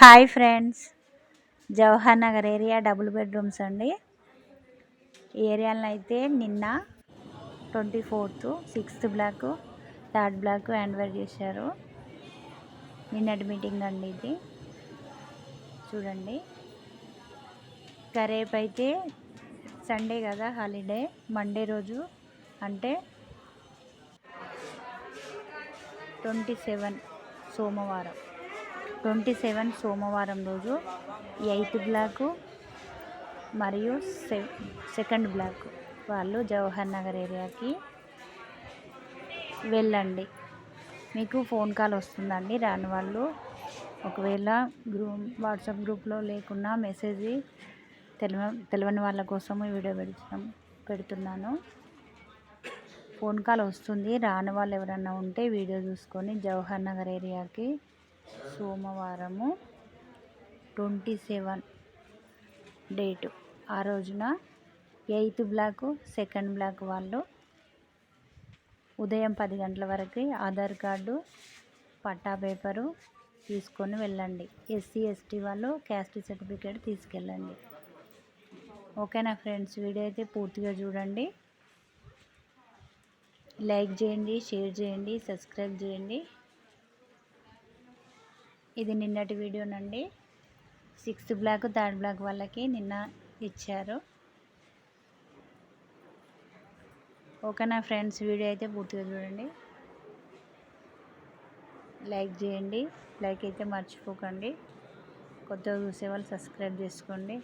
Hi friends. Jawahar Nagar area double bedrooms అండి. ఈ ఏరియాలో అయితే నిన్న twenty fourth sixth block third block handover చేశారు. నిన్నటి మీటింగ్ అండి ఇది. చూడండి. ఇంకా రేపైతే సండే కదా హాలిడే. మండే రోజు అంటే ట్వంటీ సెవెన్ సోమవారం. ట్వంటీ సెవెన్ సోమవారం రోజు ఎయిత్ బ్లాకు మరియు సెకండ్ బ్లాక్ వాళ్ళు జవహర్ నగర్ ఏరియాకి వెళ్ళండి. మీకు ఫోన్ కాల్ వస్తుందండి. రాని వాళ్ళు ఒకవేళ గ్రూ వాట్సాప్ గ్రూప్లో లేకున్నా మెసేజ్ తెలివ తెలియని వాళ్ళ కోసం వీడియో పెడుతున్నాం పెడుతున్నాను. ఫోన్ కాల్ వస్తుంది. రాని వాళ్ళు ఎవరన్నా ఉంటే వీడియో చూసుకొని జవహర్ నగర్ ఏరియాకి సోమవారము ట్వంటీ సెవెన్ డేటు. ఆ రోజున ఎయిత్ బ్లాక్ సెకండ్ బ్లాక్ వాళ్ళు ఉదయం పది గంటల వరకు ఆధార్ కార్డు పట్టా పేపరు తీసుకొని వెళ్ళండి. ఎస్సీ ఎస్టీ వాళ్ళు క్యాస్ట్ సర్టిఫికేట్ తీసుకెళ్ళండి. ఓకేనా ఫ్రెండ్స్? వీడియో అయితే పూర్తిగా చూడండి. లైక్ చేయండి షేర్ చేయండి సబ్స్క్రైబ్ చేయండి. ఇది నిన్నటి వీడియోనండి సిక్స్త్ బ్లాక్ థర్డ్ బ్లాక్ వాళ్ళకి నిన్న ఇచ్చారు. ఓకేనా ఫ్రెండ్స్ వీడియో అయితే పూర్తిగా చూడండి. లైక్ చేయండి. లైక్ అయితే మర్చిపోకండి. కొత్తగా చూసే వాళ్ళు సబ్స్క్రైబ్ చేసుకోండి.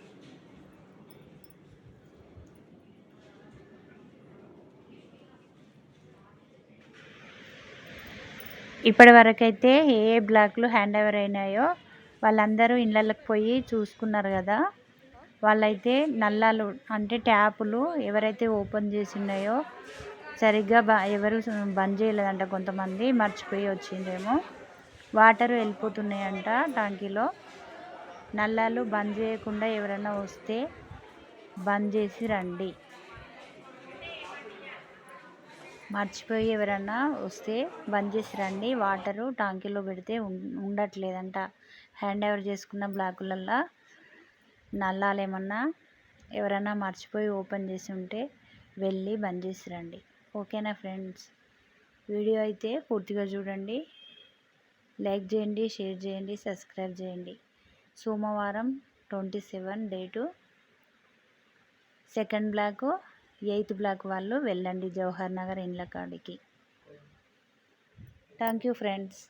ఇప్పటి వరకైతే ఏ ఏ బ్లాక్లు హ్యాండ్ ఓవర్ అయినాయో వాళ్ళందరూ ఇళ్ళకి పోయి చూసుకున్నారు కదా. వాళ్ళైతే నల్లాలు అంటే ట్యాపులు ఎవరైతే ఓపెన్ చేసి ఉన్నాయో సరిగ్గా బ ఎవరు బంద్ చేయలేదంట కొంతమంది మర్చిపోయి వచ్చిందేమో వాటర్ వెళ్ళిపోతున్నాయంట టాంకీలో నల్లాలు బంద్ చేయకుండా ఎవరైనా వస్తే బంద్ చేసి రండి. మర్చిపోయి ఎవరన్నా వస్తే బంద్ చేసి రండి. వాటరు టాంకీలో పెడితే ఉండట్లేదంట. హ్యాండ్ ఓవర్ చేసుకున్న బ్లాకులల్లో నల్లాలేమన్నా ఎవరన్నా మర్చిపోయి ఓపెన్ చేసి ఉంటే వెళ్ళి బంద్ చేసి రండి. ఓకేనా ఫ్రెండ్స్? వీడియో అయితే పూర్తిగా చూడండి. లైక్ చేయండి షేర్ చేయండి సబ్స్క్రైబ్ చేయండి. సోమవారం twenty seven date second block eighth block వాళ్ళు వెళ్ళండి జవహర్ నగర్ ఇండ్ల కాడికి. Thank you friends.